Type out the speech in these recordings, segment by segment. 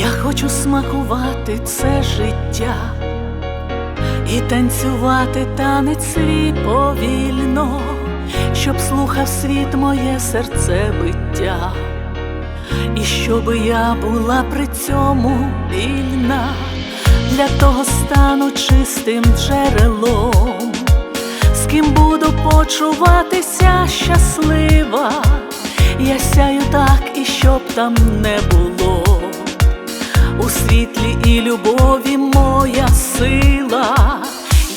Я хочу смакувати це життя і танцювати танець свій повільно, щоб слухав світ моє серце биття, і щоби я була при цьому вільна, для того стану чистим джерелом, з ким буду почуватися щаслива, я сяю так, і щоб там не було. У світлі і любові моя сила,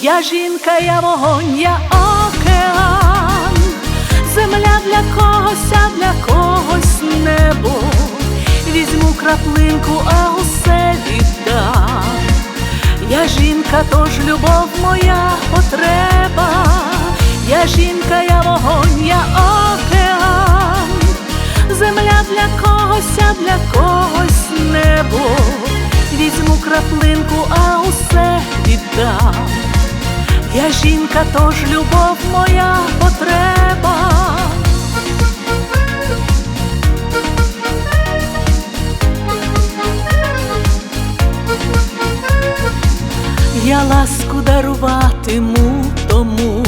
я жінка, я вогонь, я океан, земля для когось, а для когось небо. Візьму краплинку, а усе віддам. Я жінка, тож любов моя потреба, я жінка, я вогонь, я океан, земля для когось, а для когось Я жінка, тож любов моя потреба. Я ласку даруватиму тому,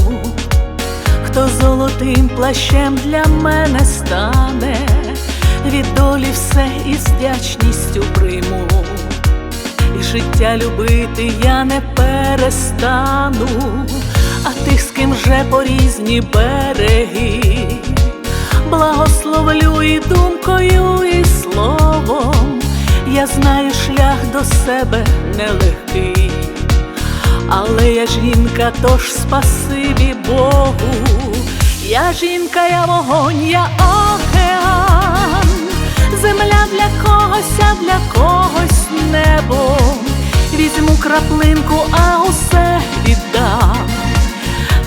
хто золотим плащем для мене стане, від долі все із вдячністю прийму, і життя любити я не перестану, а тих, з ким вже по різні береги, благословлю і думкою, і словом. Я знаю, шлях до себе нелегкий, але я жінка, тож спасибі Богу. Я жінка, я вогонь, я океан, земля для когось, а для когось. Візьму краплинку, а усе віддам.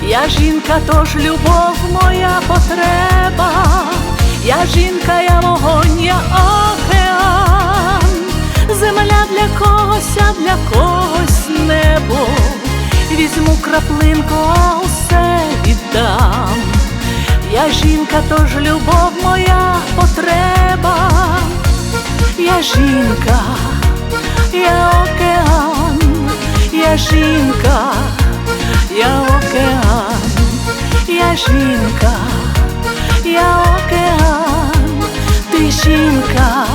Я жінка, тож любов моя потреба. Я жінка, я вогонь, я океан, земля для когось, а для когось небо. Візьму краплинку, а усе віддам. Я жінка, тож любов моя потреба. Я жінка, я я жінка, я океан, я жінка, я океан, ти жінка,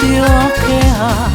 ти океан.